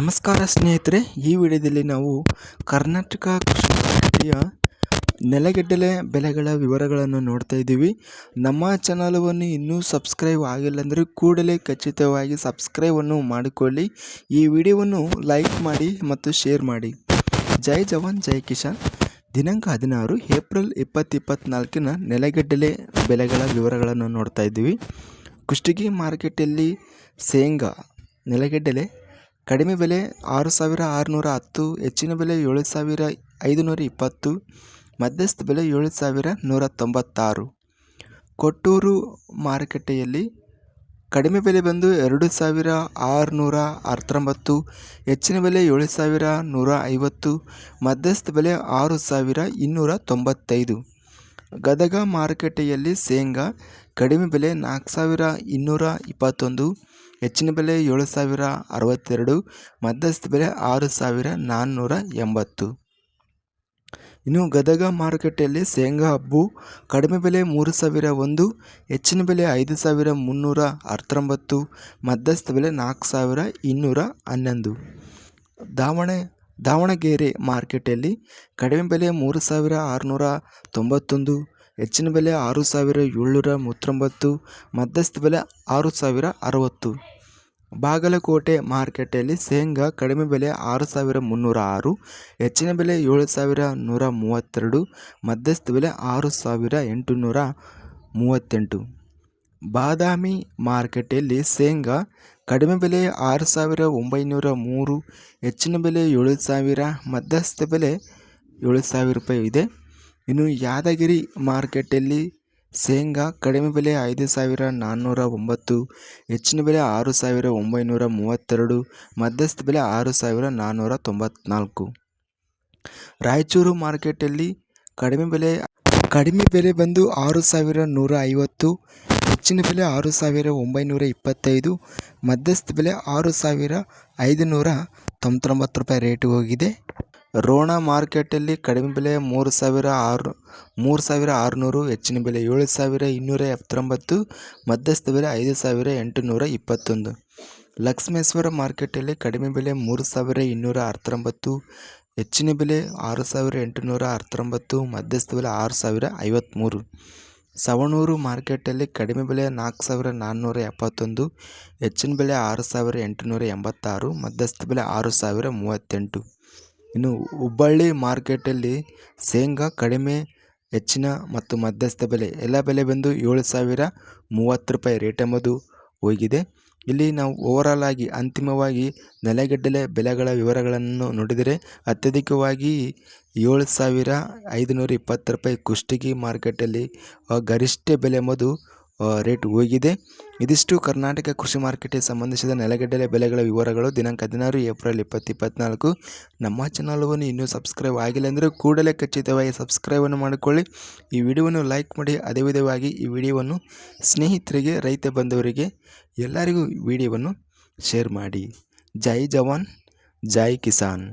ನಮಸ್ಕಾರ ಸ್ನೇಹಿತರೆ, ಈ ವಿಡಿಯೋದಲ್ಲಿ ನಾವು ಕರ್ನಾಟಕ ಕೃಷಿ ಮಾರುಕಟ್ಟೆಯ ನೆಲಗಡ್ಡೆಲೆ ಬೆಲೆಗಳ ವಿವರಗಳನ್ನು ನೋಡ್ತಾ ಇದ್ದೀವಿ. ನಮ್ಮ ಚಾನಲವನ್ನು ಇನ್ನೂ ಸಬ್ಸ್ಕ್ರೈಬ್ ಆಗಿಲ್ಲ ಅಂದರೆ ಕೂಡಲೇ ಖಚಿತವಾಗಿ ಸಬ್ಸ್ಕ್ರೈಬನ್ನು ಮಾಡಿಕೊಳ್ಳಿ. ಈ ವಿಡಿಯೋವನ್ನು ಲೈಕ್ ಮಾಡಿ ಮತ್ತು ಶೇರ್ ಮಾಡಿ. ಜೈ ಜವಾನ್, ಜೈ ಕಿಶಾನ್ ದಿನಾಂಕ ಹದಿನಾರು, ಏಪ್ರಿಲ್ ಇಪ್ಪತ್ತು ಇಪ್ಪತ್ತ್ನಾಲ್ಕಿನ ನೆಲಗಡ್ಡಲೆ ಬೆಲೆಗಳ ವಿವರಗಳನ್ನು ನೋಡ್ತಾ ಇದ್ದೀವಿ. ಕುಷ್ಟಗಿ ಮಾರ್ಕೆಟಲ್ಲಿ ಶೇಂಗಾ ನೆಲಗಡ್ಡಲೆ ಕಡಿಮೆ ಬೆಲೆ ಆರು ಸಾವಿರ ಆರುನೂರ ಹತ್ತು, ಹೆಚ್ಚಿನ ಬೆಲೆ ಏಳು ಸಾವಿರ ಐದುನೂರ ಇಪ್ಪತ್ತು, ಮಧ್ಯಸ್ಥ ಬೆಲೆ ಏಳು ಸಾವಿರ ನೂರ ತೊಂಬತ್ತಾರು. ಕೊಟ್ಟೂರು ಮಾರುಕಟ್ಟೆಯಲ್ಲಿ ಕಡಿಮೆ ಬೆಲೆ ಬಂದು ಎರಡು ಸಾವಿರ ಆರುನೂರ ಹತ್ತೊಂಬತ್ತು ಹೆಚ್ಚಿನ ಬೆಲೆ ಏಳು ಸಾವಿರ ನೂರ ಐವತ್ತು, ಮಧ್ಯಸ್ಥ ಬೆಲೆ ಆರು ಸಾವಿರ ಇನ್ನೂರ ತೊಂಬತ್ತೈದು. ಗದಗ ಮಾರುಕಟ್ಟೆಯಲ್ಲಿ ಶೇಂಗಾ ಕಡಿಮೆ ಬೆಲೆ ನಾಲ್ಕು ಸಾವಿರ ಇನ್ನೂರ ಇಪ್ಪತ್ತೊಂದು ಹೆಚ್ಚಿನ ಬೆಲೆ ಏಳು ಸಾವಿರ ಅರವತ್ತೆರಡು, ಮಧ್ಯಸ್ಥ ಬೆಲೆ ಆರು ಸಾವಿರ ನಾನ್ನೂರ ಎಂಬತ್ತು. ಇನ್ನು ಗದಗ ಮಾರುಕಟ್ಟೆಯಲ್ಲಿ ಶೇಂಗಾ ಹಬ್ಬು ಕಡಿಮೆ ಬೆಲೆ ಮೂರು ಸಾವಿರ ಒಂದು, ಹೆಚ್ಚಿನ ಬೆಲೆ ಐದು ಸಾವಿರ ಮುನ್ನೂರ ಹತ್ತೊಂಬತ್ತು ಮಧ್ಯಸ್ಥ ಬೆಲೆ ನಾಲ್ಕು ಸಾವಿರ ಇನ್ನೂರ ಹನ್ನೊಂದು. ದಾವಣ, ದಾವಣಗೆರೆ ಮಾರ್ಕೆಟಲ್ಲಿ ಕಡಿಮೆ ಬೆಲೆ ಮೂರು ಸಾವಿರ ಆರುನೂರ ತೊಂಬತ್ತೊಂದು ಹೆಚ್ಚಿನ ಬೆಲೆ ಆರು ಸಾವಿರ ಏಳ್ನೂರ ಮೂವತ್ತೊಂಬತ್ತು, ಮಧ್ಯಸ್ಥ ಬೆಲೆ ಆರು ಸಾವಿರ ಅರವತ್ತು. ಬಾಗಲಕೋಟೆ ಮಾರುಕಟ್ಟೆಯಲ್ಲಿ ಶೇಂಗಾ ಕಡಿಮೆ ಬೆಲೆ ಆರು ಸಾವಿರ ಮುನ್ನೂರ ಆರು, ಹೆಚ್ಚಿನ ಬೆಲೆ ಏಳು ಸಾವಿರ ನೂರ ಮೂವತ್ತೆರಡು, ಮಧ್ಯಸ್ಥ ಬೆಲೆ ಆರು ಸಾವಿರ ಎಂಟುನೂರ ಮೂವತ್ತೆಂಟು. ಬಾದಾಮಿ ಮಾರುಕಟ್ಟೆಯಲ್ಲಿ ಶೇಂಗಾ ಕಡಿಮೆ ಬೆಲೆ ಆರು ಸಾವಿರ ಒಂಬೈನೂರ ಮೂರು, ಹೆಚ್ಚಿನ ಬೆಲೆ ಏಳು ಸಾವಿರ, ಮಧ್ಯಸ್ಥ ಬೆಲೆ ಏಳು ಸಾವಿರ ರೂಪಾಯಿ ಇದೆ. ಇನ್ನು ಯಾದಗಿರಿ ಮಾರ್ಕೆಟಲ್ಲಿ ಶೇಂಗಾ ಕಡಿಮೆ ಬೆಲೆ ಐದು ಸಾವಿರ ನಾನ್ನೂರ ಒಂಬತ್ತು, ಹೆಚ್ಚಿನ ಬೆಲೆ ಆರು ಸಾವಿರ ಒಂಬೈನೂರ ಮೂವತ್ತೆರಡು, ಮಧ್ಯಸ್ಥ ಬೆಲೆ ಆರು ಸಾವಿರ ನಾನ್ನೂರ ತೊಂಬತ್ನಾಲ್ಕು. ರಾಯಚೂರು ಮಾರ್ಕೆಟಲ್ಲಿ ಕಡಿಮೆ ಬೆಲೆ ಕಡಿಮೆ ಬೆಲೆ ಬಂದು ಆರು ಸಾವಿರ ನೂರ ಐವತ್ತು, ಹೆಚ್ಚಿನ ಬೆಲೆ ಆರು ಸಾವಿರ ಒಂಬೈನೂರ ಇಪ್ಪತ್ತೈದು, ಮಧ್ಯಸ್ಥ ಬೆಲೆ ಆರು ಸಾವಿರ ಐದುನೂರ ತೊಂಬತ್ತೊಂಬತ್ತು ರೂಪಾಯಿ ರೇಟ್ ಹೋಗಿದೆ. ರೋಣ ಮಾರ್ಕೆಟಲ್ಲಿ ಕಡಿಮೆ ಬೆಲೆ ಮೂರು ಸಾವಿರ ಆರು, ಮೂರು ಸಾವಿರ ಆರುನೂರು, ಹೆಚ್ಚಿನ ಬೆಲೆ ಏಳು ಸಾವಿರ ಇನ್ನೂರ ಎಪ್ಪತ್ತೊಂಬತ್ತು, ಮಧ್ಯಸ್ಥ ಬೆಲೆ ಐದು ಸಾವಿರ ಎಂಟುನೂರ ಇಪ್ಪತ್ತೊಂದು. ಲಕ್ಷ್ಮೇಶ್ವರ ಮಾರ್ಕೆಟಲ್ಲಿ ಕಡಿಮೆ ಬೆಲೆ ಮೂರು ಸಾವಿರ ಇನ್ನೂರ ಹತ್ತೊಂಬತ್ತು ಹೆಚ್ಚಿನ ಬೆಲೆ ಆರು ಸಾವಿರ ಎಂಟುನೂರ ಹತ್ತೊಂಬತ್ತು ಮಧ್ಯಸ್ಥ ಬೆಲೆ ಆರು ಸಾವಿರ ಐವತ್ತ್ಮೂರು ಸವಣೂರು ಮಾರ್ಕೆಟಲ್ಲಿ ಕಡಿಮೆ ಬೆಲೆ ನಾಲ್ಕು ಸಾವಿರ ನಾನ್ನೂರ ಎಪ್ಪತ್ತೊಂದು, ಹೆಚ್ಚಿನ ಬೆಲೆ ಆರು ಸಾವಿರ ಎಂಟುನೂರ ಎಂಬತ್ತಾರು, ಮಧ್ಯಸ್ಥ ಬೆಲೆ ಆರು ಸಾವಿರ ಮೂವತ್ತೆಂಟು. ಇನ್ನು ಹುಬ್ಬಳ್ಳಿ ಮಾರ್ಕೆಟಲ್ಲಿ ಶೇಂಗಾ ಕಡಿಮೆ ಹೆಚ್ಚಿನ ಮತ್ತು ಮಧ್ಯಸ್ಥ ಬೆಲೆ, ಎಲ್ಲ ಬೆಲೆ ಬಂದು ಏಳು ಸಾವಿರ ಮೂವತ್ತು ರೂಪಾಯಿ ರೇಟ್ ಎಂಬುದು ಹೋಗಿದೆ. ಇಲ್ಲಿ ನಾವು ಓವರಾಲ್ ಆಗಿ, ಅಂತಿಮವಾಗಿ ನೆಲಗಡಲೆ ಬೆಲೆಗಳ ವಿವರಗಳನ್ನು ನೋಡಿದರೆ ಅತ್ಯಧಿಕವಾಗಿ ಏಳು ಸಾವಿರ ಐದುನೂರ ಇಪ್ಪತ್ತು ರೂಪಾಯಿ ಕುಷ್ಟಗಿ ಮಾರ್ಕೆಟಲ್ಲಿ ಗರಿಷ್ಠ ಬೆಲೆ ಎಂಬುದು ರೇಟ್ ಹೋಗಿದೆ. ಇದಿಷ್ಟು ಕರ್ನಾಟಕ ಕೃಷಿ ಮಾರ್ಕೆಟಿಗೆ ಸಂಬಂಧಿಸಿದ ನೆಲಗಡಲೆ ಬೆಲೆಗಳ ವಿವರಗಳು. ದಿನಾಂಕ ಹದಿನಾರು ಏಪ್ರಿಲ್ ಇಪ್ಪತ್ತು ಇಪ್ಪತ್ತ್ನಾಲ್ಕು ನಮ್ಮ ಚಾನಲ್ವನ್ನು ಇನ್ನೂ ಸಬ್ಸ್ಕ್ರೈಬ್ ಆಗಿಲ್ಲ ಅಂದರೆ ಕೂಡಲೇ ಖಚಿತವಾಗಿ ಸಬ್ಸ್ಕ್ರೈಬನ್ನು ಮಾಡಿಕೊಳ್ಳಿ. ಈ ವಿಡಿಯೋವನ್ನು ಲೈಕ್ ಮಾಡಿ, ಅದೇ ವಿಧವಾಗಿ ಈ ವಿಡಿಯೋವನ್ನು ಸ್ನೇಹಿತರಿಗೆ, ರೈತ ಬಂದವರಿಗೆ ಎಲ್ಲರಿಗೂ ವಿಡಿಯೋವನ್ನು ಶೇರ್ ಮಾಡಿ. ಜೈ ಜವಾನ್, ಜೈ ಕಿಸಾನ್.